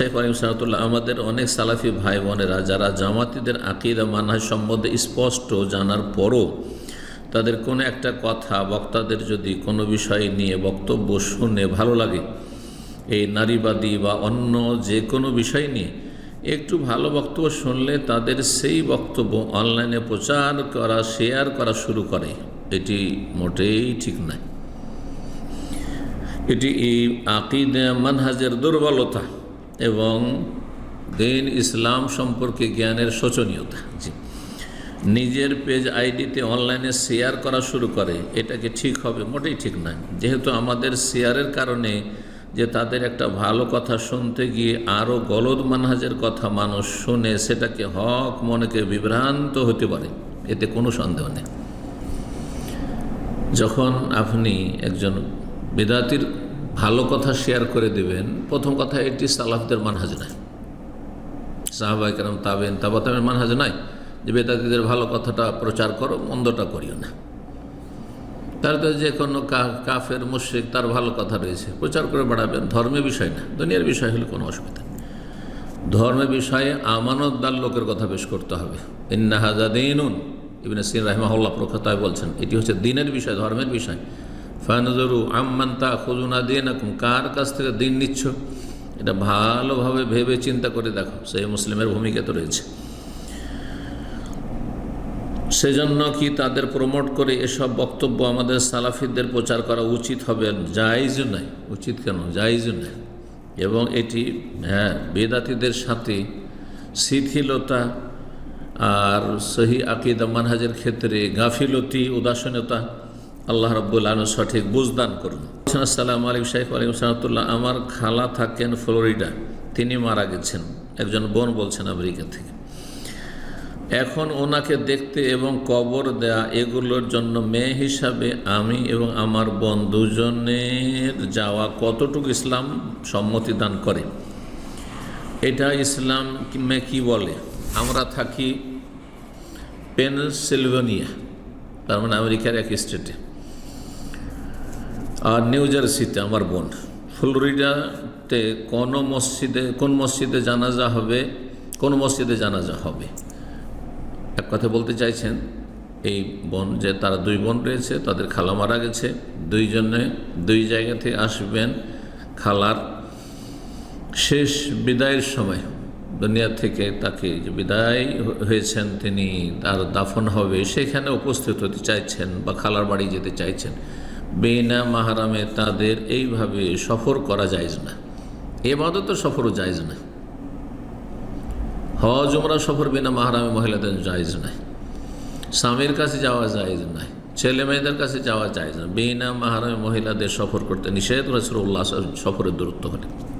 শেখ আলিম সাহতুল্লাহ আমাদের অনেক সালাফি ভাই বোনেরা যারা জামাতিদের আকিদা, মানহাজ সম্বন্ধে স্পষ্ট জানার পরও তাদের কোনো একটা কথা বক্তাদের যদি কোনো বিষয় নিয়ে বক্তব্য শুনে ভালো লাগে, এই নারীবাদী বা অন্য যে কোনো বিষয় নিয়ে একটু ভালো বক্তব্য শুনলে তাদের সেই বক্তব্য অনলাইনে প্রচার করা, শেয়ার করা শুরু করে। এটি মোটেই ঠিক নয়। এটি এই আকিদা, মানহাজের দুর্বলতা। এবং দিন ইসলাম সম্পর্কে জ্ঞানের শোচনীয়তা। জি। নিজের পেজ আইডিতে অনলাইনে শেয়ার করা শুরু করে, এটাকে ঠিক হবে মোটেই ঠিক নয়। যেহেতু আমাদের শেয়ারের কারণে যে তাদের একটা ভালো কথা শুনতে গিয়ে আরও গলদ মানহাজের কথা মানুষ শুনে সেটাকে হক মনেকে বিভ্রান্ত হতে পারে, এতে কোনো সন্দেহ নেই। যখন আপনি একজন বেদাতির ভালো কথা শেয়ার করে দেবেন। প্রথম কথা, এটি সালাফদের মানহাজ নয় সাহাবাই কেরম তাবেন তাবাতামের মানহাজ নয় যে বেদাতিদের ভালো কথাটা প্রচার করো, মন্দটা করিও না। তার তো যে কোনো কাফের, মুশ্রিক, তার ভালো কথা রয়েছে। প্রচার করে বাড়াবেন ধর্মের বিষয় না। দুনিয়ার বিষয় হলে কোনো অসুবিধা নেই। ধর্মের বিষয়ে আমানতদার লোকের কথা বেশ করতে হবে। ইন্নাহাজা দিনুন। ইবিন সিন রাহমাহুল্লাহ প্রখ্যাতায় বলছেন, এটি হচ্ছে দিনের বিষয়, ধর্মের বিষয়। ফানজরু আম্মান্তা খুজুনা দিন কার কাছ থেকে দিন নিচ্ছ? এটা ভালোভাবে ভেবে চিন্তা করে দেখো, সেই মুসলিমের ভূমিকা তো রয়েছে। সেজন্য কি তাদের প্রমোট করে এসব বক্তব্য আমাদের সালাফিদের প্রচার করা উচিত হবে? জায়জ নয় উচিত কেন? জায়জ নয় এবং এটি হ্যাঁ বেদাতিদের সাথে শিথিলতা আর সহি আকিদা মানহাজের ক্ষেত্রে গাফিলতি, উদাসীনতা আল্লাহ রব্বুল আলম সঠিক বুঝদান করুন। আসসালাম আলিম শাইফ আলিম সাহতুল্লাহ আমার খালা থাকেন ফ্লোরিডা, তিনি মারা গেছেন। একজন বোন বলছেন আমেরিকা থেকে। এখন ওনাকে দেখতে এবং কবর দেয়া এগুলোর জন্য মেয়ে হিসাবে আমি এবং আমার বোন দুজনের যাওয়া কতটুকু ইসলাম সম্মতি দান করে? এটা ইসলাম কি বলে? আমরা থাকি পেনসিলভেনিয়া, তার মানে আমেরিকার এক স্টেটে। আর নিউ জার্সিতে আমার বোন। ফ্লোরিডাতে কোন মসজিদে কোন মসজিদে জানাজা হবে, কোন মসজিদে জানাজা হবে? এক কথা বলতে চাইছেন, এই বোন যে তারা দুই বোন রয়েছে, তাদের খালা মারা গেছে, দুইজনে দুই জায়গা থেকে আসবেন খালার শেষ বিদায়ের সময়। দুনিয়া থেকে তাকে যে বিদায় হয়েছেন, তিনি তার দাফন হবে, সেখানে উপস্থিত হতে চাইছেন বা খালার বাড়ি যেতে চাইছেন। বেনা মাহারামে তাদের এইভাবে সফর করা যায় না। এবাদত সফরও যায়জ না। হজ ওমরা সফর বিনা মাহারামে মহিলাদের জায়জ নাই স্বামীর কাছে যাওয়া জায়জ নাই ছেলে মেয়েদের কাছে যাওয়া যায় না। বিনা মাহারামে মহিলাদের সফর করতে নিষেধ রসুল্লাহ সফরের দূরত্ব হলে